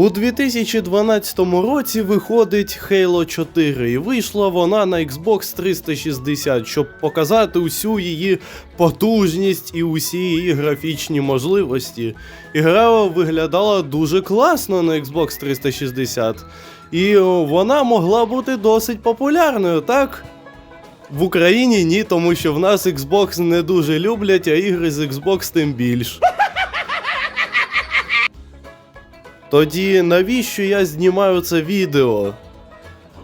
У 2012 році виходить Halo 4, і вийшла вона на Xbox 360, щоб показати усю її потужність і усі її графічні можливості. І гра виглядала дуже класно на Xbox 360, і вона могла бути досить популярною, так? В Україні ні, тому що в нас Xbox не дуже люблять, а ігри з Xbox тим більш. Тоді навіщо я знімаю це відео?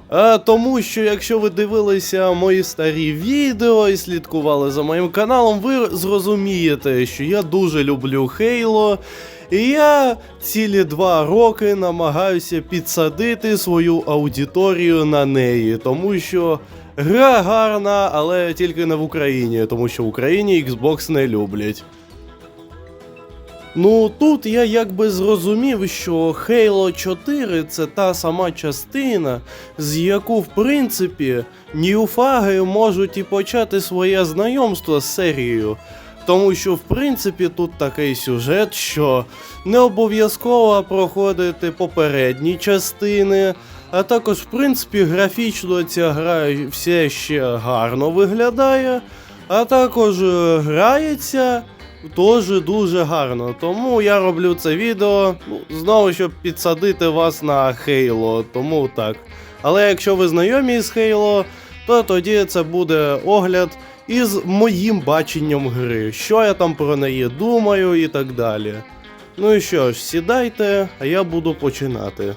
А тому, що якщо ви дивилися мої старі відео і слідкували за моїм каналом, ви зрозумієте, що я дуже люблю Хейло, і я цілі два роки намагаюся підсадити свою аудиторію на неї, тому що гра гарна, але тільки не в Україні, тому що в Україні Xbox не люблять. Ну тут я якби зрозумів, що Halo 4 це та сама частина, з яку, в принципі, ньюфаги можуть і почати своє знайомство з серією. Тому що, в принципі, тут такий сюжет, що не обов'язково проходити попередні частини, а також, в принципі, графічно ця гра все ще гарно виглядає, а також е, грається теж дуже гарно. Тому я роблю це відео ну, знову, щоб підсадити вас на Хейло, тому так. Але якщо ви знайомі з Хейло, то тоді це буде огляд із моїм баченням гри, що я там про неї думаю і так далі. Ну і що ж, сідайте, а я буду починати.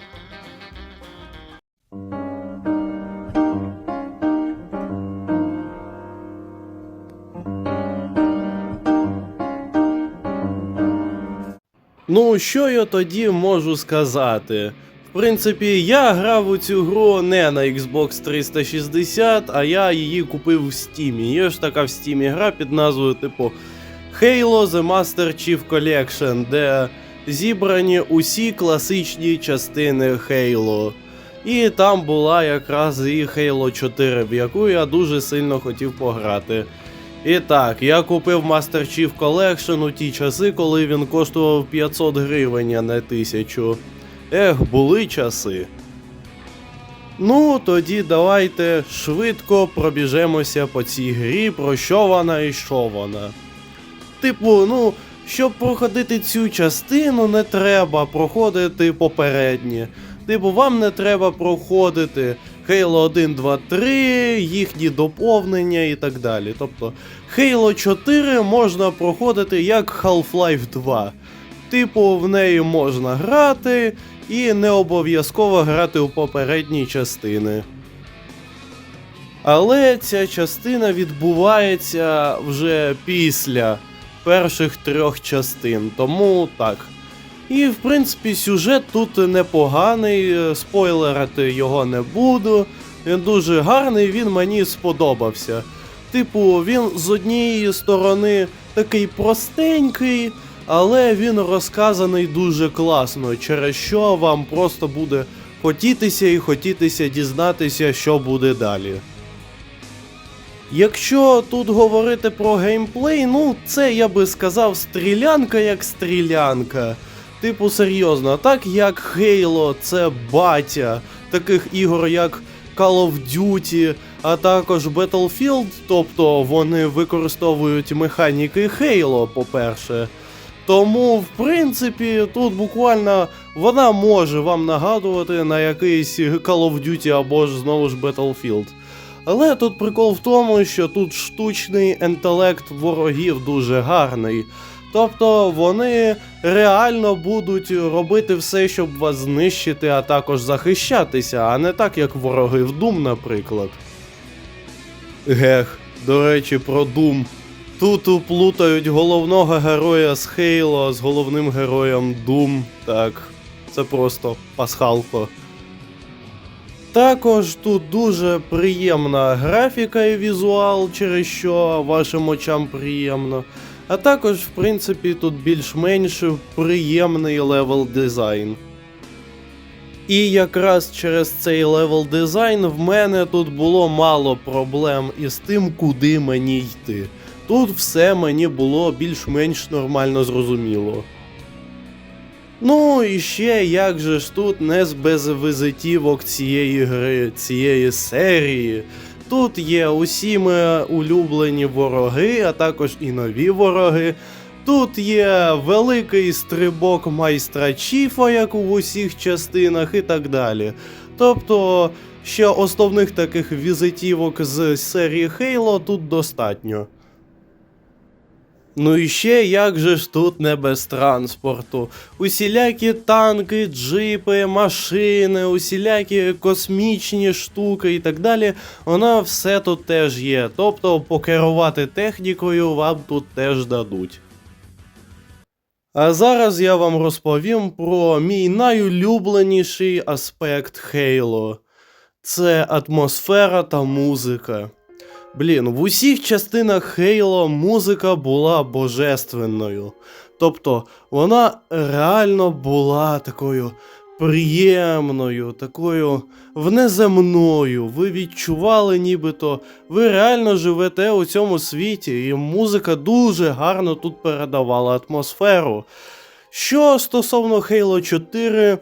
Ну, що я тоді можу сказати? В принципі, я грав у цю гру не на Xbox 360, а я її купив в Steam. Є ж така в Steam гра під назвою типу Halo The Master Chief Collection, де зібрані усі класичні частини Halo. І там була якраз і Halo 4, в яку я дуже сильно хотів пограти. І так, я купив Master Chief Collection у ті часи, коли він коштував 500 гривень, а не 1000. Ех, були часи. Ну, тоді давайте швидко пробіжемося по цій грі, про що вона і що вона. Типу, ну, щоб проходити цю частину, не треба проходити попередні. Типу, вам не треба проходити Halo 1, 2, 3, їхні доповнення і так далі. Тобто, Halo 4 можна проходити як Half-Life 2. Типу, в неї можна грати, і не обов'язково грати у попередні частини. Але ця частина відбувається вже після перших трьох частин, тому так. І в принципі сюжет тут непоганий, е, спойлерити його не буду. Він дуже гарний, він мені сподобався. Типу, він з однієї сторони такий простенький, але він розказаний дуже класно, через що вам просто буде хотітися і хотітися дізнатися, що буде далі. Якщо тут говорити про геймплей, ну це я би сказав стрілянка як стрілянка. Типу, серйозно, так як Halo це батя таких ігор, як Call of Duty, а також Battlefield, тобто вони використовують механіки Halo, по-перше. Тому, в принципі, тут буквально вона може вам нагадувати на якийсь Call of Duty або ж знову ж Battlefield. Але тут прикол в тому, що тут штучний інтелект ворогів дуже гарний. Тобто вони реально будуть робити все, щоб вас знищити, а також захищатися, а не так, як вороги в Doom, наприклад. Гех, до речі, про Doom. Тут уплутають головного героя з Хейло з головним героєм Doom. Так, це просто пасхалко. Також тут дуже приємна графіка і візуал, через що вашим очам приємно. А також, в принципі, тут більш-менш приємний левел дизайн. І якраз через цей левел дизайн в мене тут було мало проблем із тим, куди мені йти. Тут все мені було більш-менш нормально зрозуміло. Ну і ще як же ж тут не з без візитівок цієї гри, цієї серії. Тут є усі ми улюблені вороги, а також і нові вороги. Тут є великий стрибок майстра Чіфа, як у усіх частинах, і так далі. Тобто, ще основних таких візитівок з серії Halo тут достатньо. Ну і ще як же ж тут не без транспорту. Усілякі танки, джипи, машини, усілякі космічні штуки і так далі. Вона все тут теж є. Тобто покерувати технікою вам тут теж дадуть. А зараз я вам розповім про мій найулюбленіший аспект Halo. Це атмосфера та музика. Блін, в усіх частинах Halo музика була божественною. Тобто вона реально була такою приємною, такою внеземною. Ви відчували, нібито ви реально живете у цьому світі, і музика дуже гарно тут передавала атмосферу. Що стосовно Halo 4,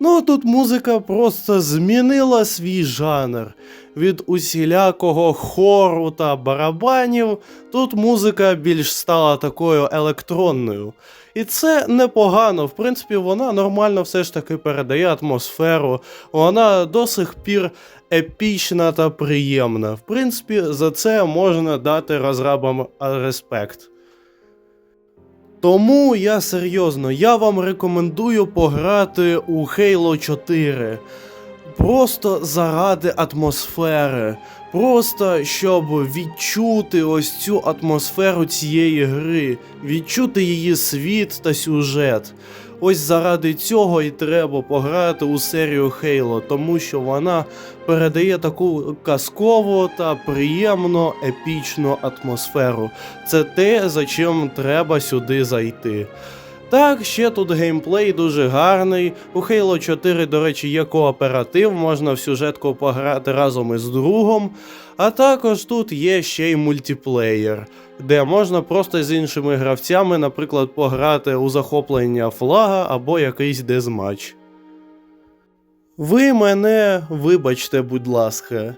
ну тут музика просто змінила свій жанр. Від усілякого хору та барабанів тут музика більш стала такою електронною. І це непогано, в принципі, вона нормально все ж таки передає атмосферу, вона до сих пір епічна та приємна. В принципі, за це можна дати розрабам респект. Тому я серйозно, я вам рекомендую пограти у Halo 4. Просто заради атмосфери. Просто щоб відчути ось цю атмосферу цієї гри, відчути її світ та сюжет. Ось заради цього і треба пограти у серію Хейло, тому що вона передає таку казкову та приємно епічну атмосферу. Це те, за чим треба сюди зайти. Так, ще тут геймплей дуже гарний. У Halo 4, до речі, є кооператив, можна в сюжетку пограти разом із другом. А також тут є ще й мультиплеєр, де можна просто з іншими гравцями, наприклад, пограти у захоплення флага або якийсь дезматч. Ви мене вибачте, будь ласка.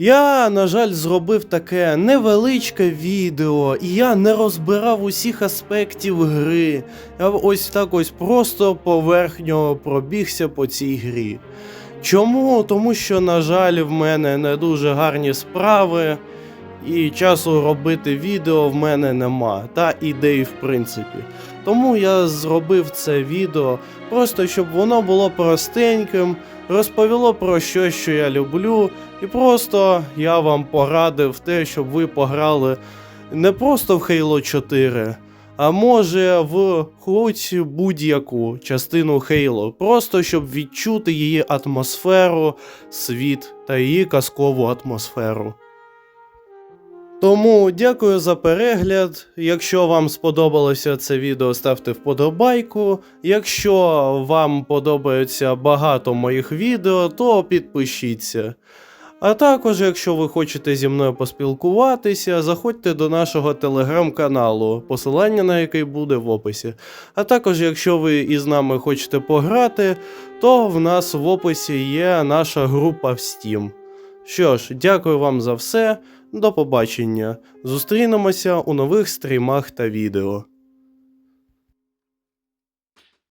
Я, на жаль, зробив таке невеличке відео, і я не розбирав усіх аспектів гри. Я ось так ось просто поверхньо пробігся по цій грі. Чому? Тому що, на жаль, в мене не дуже гарні справи, і часу робити відео в мене нема, та ідей в принципі. Тому я зробив це відео просто щоб воно було простеньким, розповіло про щось, що я люблю, і просто я вам порадив те, щоб ви пограли не просто в Halo 4, а може в хоч будь-яку частину Halo, просто щоб відчути її атмосферу, світ та її казкову атмосферу. Тому дякую за перегляд. Якщо вам сподобалося це відео, ставте вподобайку. Якщо вам подобається багато моїх відео, то підпишіться. А також, якщо ви хочете зі мною поспілкуватися, заходьте до нашого телеграм-каналу, посилання на який буде в описі. А також, якщо ви із нами хочете пограти, то в нас в описі є наша група в Steam. Що ж, дякую вам за все. До побачення. Зустрінемося у нових стрімах та відео.